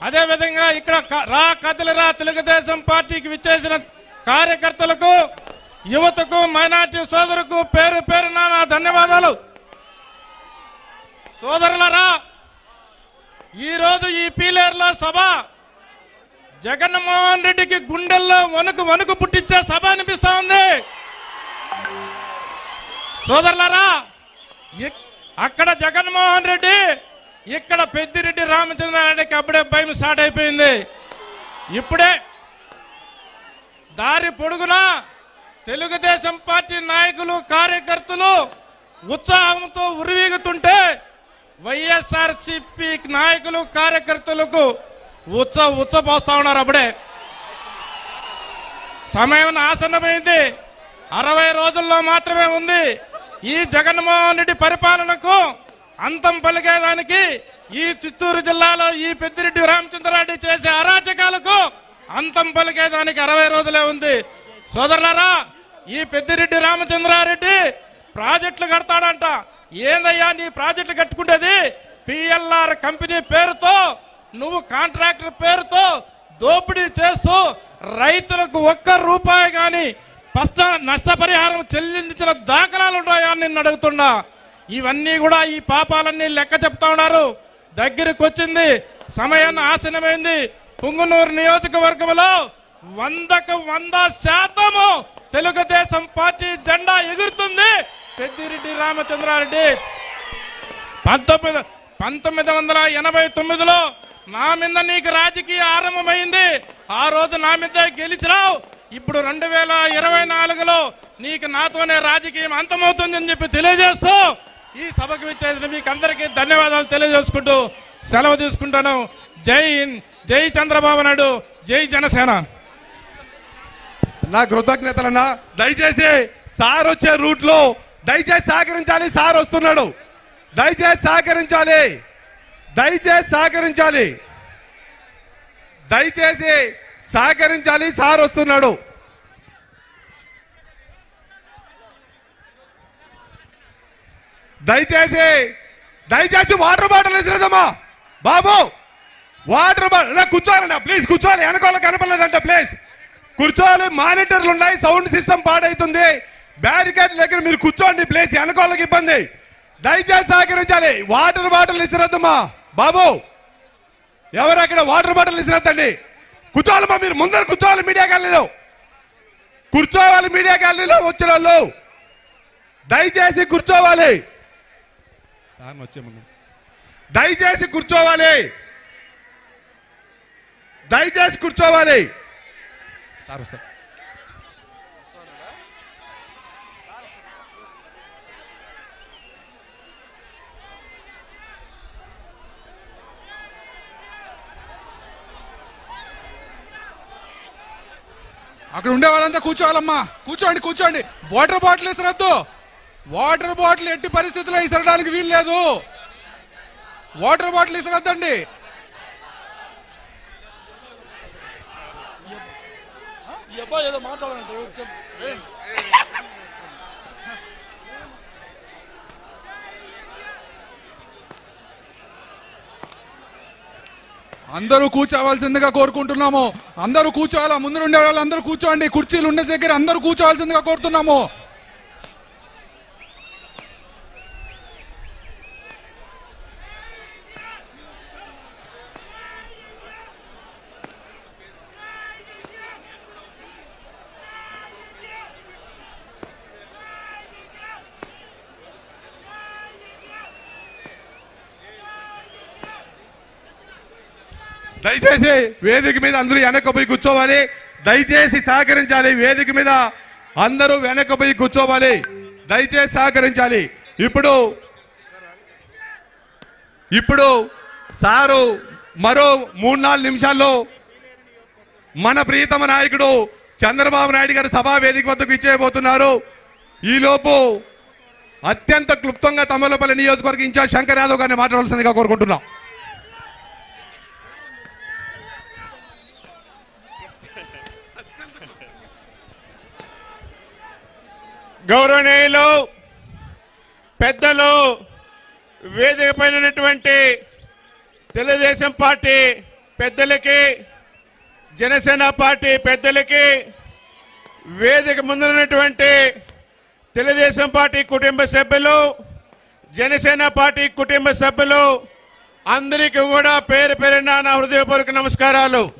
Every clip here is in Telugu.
అదేవిధంగా ఇక్కడ క- రా కదలిరా తెలుగుదేశం పార్టీకి విచ్చేసిన కార్యకర్తలకు యువతకు మైనార్టీ సోదరుకు పేరు పేరున నా ధన్యవాదాలు. సోదరులరా ఈరోజు ఈ పీలేర్ల సభ జగన్మోహన్ రెడ్డికి గుండెల్లో వణుకు వణుకు పుట్టించే సభ అనిపిస్తా ఉంది. సోదరులరా అక్కడ జగన్మోహన్ రెడ్డి ఇక్కడ పెద్దిరెడ్డి రామచంద్రారెడ్డికి అప్పుడే భయం స్టార్ట్ అయిపోయింది. ఇప్పుడే దారి పొడుగున తెలుగుదేశం పార్టీ నాయకులు కార్యకర్తలు ఉత్సాహంతో ఉరివీగుతుంటే వైఎస్ఆర్సిపి నాయకులు కార్యకర్తలకు ఉత్సవ ఉత్సపోస్తా ఉన్నారు అప్పుడే. సమయం ఆసన్నమైంది. అరవై రోజుల్లో మాత్రమే ఉంది. ఈ జగన్మోహన్ రెడ్డి పరిపాలనకు అంతం పలికేదానికి ఈ చిత్తూరు జిల్లాలో ఈ పెద్దిరెడ్డి రామచంద్రారెడ్డి చేసే అరాచకాలకు అంతం పలికేదానికి అరవై రోజులే ఉంది. సోదరులరా ఈ పెద్దిరెడ్డి రామచంద్రారెడ్డి ప్రాజెక్టులు కడతాడంట. ఏందయ్యా నీ ప్రాజెక్టులు కట్టుకుంటేది పిఎల్ఆర్ కంపెనీ పేరుతో నువ్వు కాంట్రాక్టర్ పేరుతో దోపిడీ చేస్తూ రైతులకు ఒక్క రూపాయి కానీ నష్టపరిహారం చెల్లించిన దాఖలాలు ఉన్నాయా అని నిన్ను అడుగుతున్నా. ఇవన్నీ కూడా ఈ పాపాలన్నీ లెక్క చెప్తా ఉన్నారు. దగ్గరికి వచ్చింది. సమయాన్ని ఆసనమైంది. పుంగునూరు నియోజకవర్గంలో వందకు వంద శాతము తెలుగుదేశం పార్టీ జెండా ఎగురుతుంది. పెద్దిరెడ్డి రామచంద్రారెడ్డి. పంతొమ్మిది పంతొమ్మిది వందల ఎనభై తొమ్మిదిలో నా మీద నీకు రాజకీయ ఆరంభమైంది. ఆ రోజు నా మీద గెలిచిరావు ఇప్పుడు రెండు వేల ఇరవై నాలుగులో నీకు నాతోనే రాజకీయం అంతమవుతుందని చెప్పి తెలియజేస్తూ ఈ సభకు విచ్చేసిన మీకు అందరికీ ధన్యవాదాలు తెలియజేసుకుంటూ సెలవు తీసుకుంటాను. జై హింద్ జై చంద్రబాబు నాయుడు జై జనసేన. నా కృతజ్ఞతలన్నా దయచేసి సార్ వచ్చే రూట్లో దయచేసి సహకరించాలి సార్ వస్తున్నాడు. దయచేసి సహకరించాలి దయచేసి సహకరించాలి. దయచేసి సహకరించాలి సార్ వస్తున్నాడు. దయచేసి దయచేసి వాటర్ బాటిల్ వేసినదమ్మా. బాబు వాటర్ బాటిల్ కూర్చోవాలన్నా ప్లీజ్ కూర్చోవాలి వెనకాల కనపడలేదంట ప్లీజ్. కూర్చోవాలి మానిటర్లు ఉన్నాయి సౌండ్ సిస్టమ్ పాడైతుంది. బ్యారికేడ్ దగ్గర మీరు కూర్చోండి ప్లేస్ వెనకాలకి ఇబ్బంది. దయచేసి సహకరించాలి వాటర్ బాటిల్ ఇసిరద్దమ్మా బాబు ఎవరు అక్కడ వాటర్ బాటిల్ ఇసిరద్దండి కూర్చోవాలమ్మా మీరు ముందర కూర్చోవాలి మీడియా గ్యాలరీలో కూర్చోవాలి మీడియా గ్యాలరీలో వచ్చిన వాళ్ళు. దయచేసి కూర్చోవాలి. సార్ వచ్చే ముందు. దయచేసి కూర్చోవాలి. దయచేసి కూర్చోవాలి. Sir sir. అక్కడ ఉండే వాళ్ళంతా కూర్చోవాలమ్మా. కూర్చోండి కూర్చోండి. వాటర్ బాటిల్ ఇసరద్దు వాటర్ బాటిల్ ఎట్టి పరిస్థితుల్లో ఇసరడానికి వీలు లేదు. వాటర్ బాటిల్ ఇసరద్దండి. అందరూ కూర్చోవాల్సిందిగా కోరుకుంటున్నాము. అందరూ కూర్చోవాలా? ముందు ఉండే వాళ్ళు అందరూ కూర్చోండి. కుర్చీలు ఉండే దగ్గర అందరూ కూర్చోవాల్సిందిగా కోరుతున్నాము. దయచేసి వేదిక మీద అందరూ వెనక పోయి కూర్చోవాలి. దయచేసి సహకరించాలి. వేదిక మీద అందరూ వెనక పోయి కూర్చోవాలి. దయచేసి సహకరించాలి. ఇప్పుడు ఇప్పుడు సారు మరో మూడు నాలుగు నిమిషాల్లో మన ప్రియతమ నాయకుడు చంద్రబాబు నాయుడు గారు సభా వేదిక వద్దకు ఇచ్చేయబోతున్నారు. ఈలోపు అత్యంత క్లుప్తంగా తమలపల్లి నియోజకవర్గ ఇన్ఛార్జ్ శంకర్ యాదవ్ గారిని మాట్లాడాల్సిందిగా కోరుకుంటున్నాం. గౌరవనీయులు పెద్దలు వేదిక పైనటువంటి తెలుగుదేశం పార్టీ పెద్దలకి జనసేన పార్టీ పెద్దలకి వేదిక ముందున్నటువంటి తెలుగుదేశం పార్టీ కుటుంబ సభ్యులు జనసేన పార్టీ కుటుంబ సభ్యులు అందరికీ కూడా పేరు పేరున నా హృదయపూర్వక నమస్కారాలు.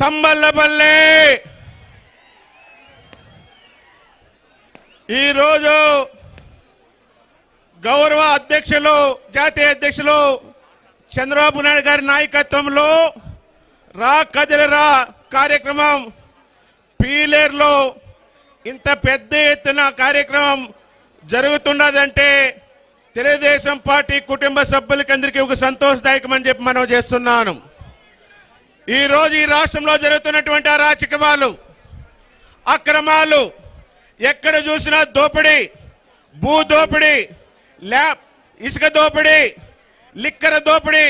తమ్మల్లపల్లి! ఈరోజు గౌరవ అధ్యక్షులు జాతీయ అధ్యక్షులు చంద్రబాబు నాయుడు గారి నాయకత్వంలో రా కదిలరా కార్యక్రమం. పీలేర్లో ఇంత పెద్ద ఎత్తున కార్యక్రమం జరుగుతున్నదంటే తెలుగుదేశం పార్టీ కుటుంబ సభ్యులకి అందరికీ ఒక సంతోషదాయకమని చెప్పి మనం చేస్తున్నాను. ఈరోజు ఈ రాష్ట్రంలో జరుగుతున్నటువంటి అరాచకమాలు అక్రమాలు ఎక్కడ చూసినా దోపిడీ. భూ దోపిడీ ల్యాబ్ ఇసుక దోపిడీ లిక్కర దోపిడీ.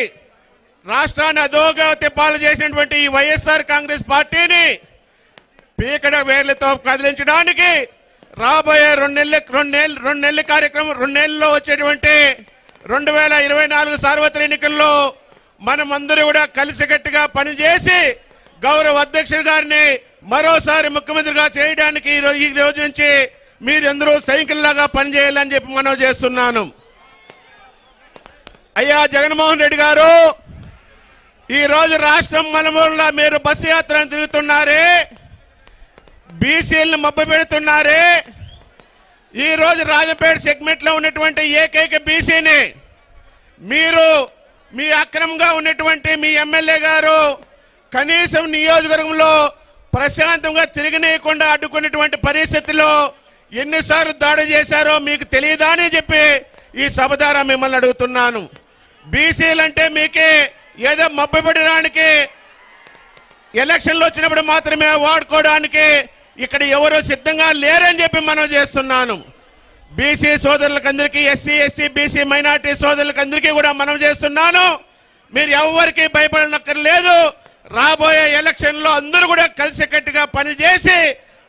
రాష్ట్రాన్ని అధోగతి పాలు చేసినటువంటి ఈ వైఎస్ఆర్ కాంగ్రెస్ పార్టీని పీకడ వేర్లతో కదిలించడానికి రాబోయే రెండు నెలల రెండు నెలలు రెండు నెలల కార్యక్రమం రెండు నెలల్లో వచ్చేటువంటి రెండు వేల ఇరవై నాలుగు సార్వత్రిక ఎన్నికల్లో మనమందరూ కూడా కలిసికట్టుగా పనిచేసి గౌరవ అధ్యక్షుడు గారిని మరోసారి ముఖ్యమంత్రిగా చేయడానికి ఈ ఈ రోజు నుంచి మీరెందరూ సైకిల్లాగా పనిచేయాలని చెప్పి మనం చేస్తున్నాను. అయ్యా జగన్మోహన్ రెడ్డి గారు ఈ రోజు రాష్ట్రం మనమూల మీరు బస్సు యాత్రను తిరుగుతున్నారే బీసీలను మబ్బు పెడుతున్నారే ఈ రోజు రాజపేట సెగ్మెంట్లో ఉన్నటువంటి ఏకైక బీసీని మీరు మీ అక్రమంగా ఉన్నటువంటి మీ ఎమ్మెల్యే గారు కనీసం నియోజకవర్గంలో ప్రశాంతంగా తిరగనేయకుండా అడ్డుకున్నటువంటి పరిస్థితిలో ఎన్నిసార్లు దాడి చేశారో మీకు తెలియదా అని చెప్పి ఈ సభ ద్వారా మిమ్మల్ని అడుగుతున్నాను. బీసీలంటే మీకే ఏదో మబ్బుపడడానికి ఎలక్షన్లు వచ్చినప్పుడు మాత్రమే వాడుకోవడానికి ఇక్కడ ఎవరు సిద్ధంగా లేరని చెప్పి మనం చేస్తున్నాను. బీసీ సోదరులకందరికీ ఎస్సీ ఎస్టీ బీసీ మైనార్టీ సోదరులకందరికీ కూడా మనం చేస్తున్నాను. మీరు ఎవరికి భయపడనక్కర్లేదు. రాబోయే ఎలక్షన్లో అందరూ కూడా కలిసికట్టుగా పనిచేసి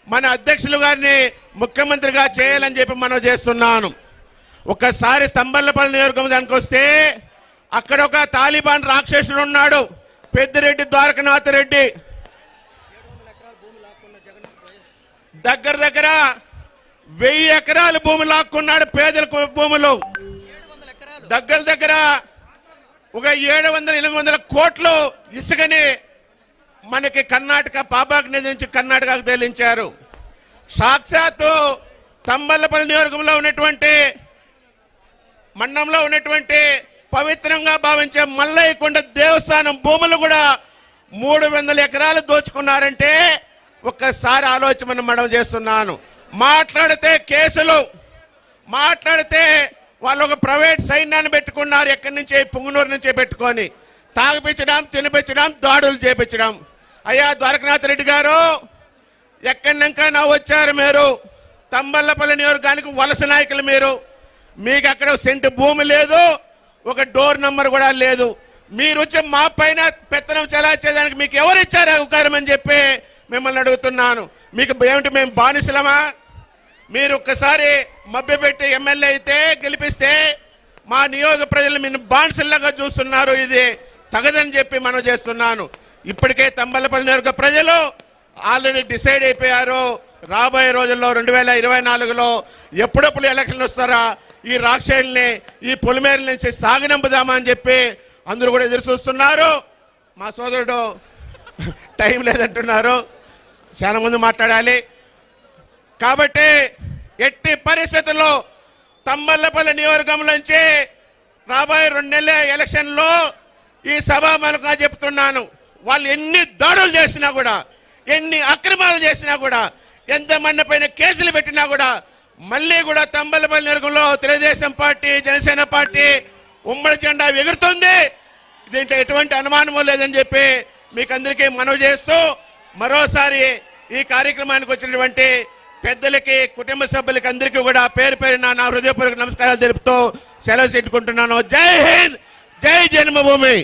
మన అధ్యక్షులు గారిని ముఖ్యమంత్రిగా చేయాలని చెప్పి మనం చేస్తున్నాను. ఒకసారి స్తంభర్లపల్లి నియోజకవర్గం దానికి వస్తే అక్కడ ఒక తాలిబాన్ రాక్షసుడు ఉన్నాడు. పెద్దిరెడ్డి ద్వారకనాథ్ రెడ్డి. దగ్గర దగ్గర వెయ్యి ఎకరాల భూమి లాక్కున్నాడు పేదలకు భూములు. దగ్గర దగ్గర ఒక ఏడు వందల ఎనిమిది వందల కోట్లు ఇసుకని మనకి కర్ణాటక పాపాకి నుంచి కర్ణాటకకు తేలించారు. సాక్షాత్తు తంబల్లపల్లి నియోజకంలో ఉన్నటువంటి మండలంలో ఉన్నటువంటి పవిత్రంగా భావించే మల్లయ్య కొండ దేవస్థానం భూములు కూడా మూడు వందల ఎకరాలు దోచుకున్నారంటే ఒక్కసారి ఆలోచన మనం చేస్తున్నాను. మాట్లాడితే కేసులు మాట్లాడితే వాళ్ళు ఒక ప్రైవేట్ సైన్యాన్ని పెట్టుకున్నారు ఎక్కడి నుంచి? పుంగనూరు నుంచే పెట్టుకొని. తాగిపించడం తినిపించడం దాడులు చేపించడం. అయ్యా ద్వారకనాథ్ రెడ్డి గారు ఎక్కడినాక నా వచ్చారు మీరు? తంబల్లపల్లి నియోజకానికి వలస నాయకులు మీరు. మీకు అక్కడ సెంటు భూమి లేదు ఒక డోర్ నంబర్ కూడా లేదు. మీరు వచ్చి మా పైన పెత్తనం చెలార్చేదానికి మీకు ఎవరు ఇచ్చారు అధికారం అని చెప్పి మిమ్మల్ని అడుగుతున్నాను. మీకు ఏమిటి మేము బానిసలమా? మీరు ఒక్కసారి మభ్యపెట్టి ఎమ్మెల్యే అయితే గెలిపిస్తే మా నియోజక ప్రజలు మీరు బానిసల్లాగా చూస్తున్నారు ఇది. తగదని చెప్పి మనం చేస్తున్నాను. ఇప్పటికే తంబలపల్లి నియోజక ప్రజలు ఆల్రెడీ డిసైడ్ అయిపోయారు. రాబోయే రోజుల్లో రెండు వేల ఇరవై నాలుగులో ఎప్పుడెప్పుడు ఎలక్షన్లు వస్తారా? ఈ రాక్షసుల్ని ఈ పొలిమేర నుంచి సాగనంపుదామా అని చెప్పి అందరూ కూడా ఎదురు చూస్తున్నారు. మా సోదరుడు టైం లేదంటున్నారు. చాలా ముందు మాట్లాడాలి. కాబట్టి ఎట్టి పరిస్థితుల్లో తమ్మల్లపల్లి నియోజకం నుంచి రాబోయే రెండు నెలల ఎలక్షన్లో ఈ సభాముఖంగా చెప్తున్నాను. వాళ్ళు ఎన్ని దాడులు చేసినా కూడా ఎన్ని అక్రమాలు చేసినా కూడా ఎంతమంది పైన కేసులు పెట్టినా కూడా మళ్ళీ కూడా తంబలపల్లి నియోజకంలో తెలుగుదేశం పార్టీ జనసేన పార్టీ ఉమ్మడి జెండా ఎగురుతుంది. దీంట్లో ఎటువంటి అనుమానమో లేదని చెప్పి మీకు అందరికీ మనవి చేస్తూ మరోసారి ఈ కార్యక్రమానికి వచ్చినటువంటి పెద్దలకి కుటుంబ సభ్యులకి అందరికీ కూడా పేరు పేరున నా హృదయపూర్వక నమస్కారాలు తెలుపుతూ సెలవు పెట్టుకుంటున్నాను జై హింద్! జై జన్మభూమి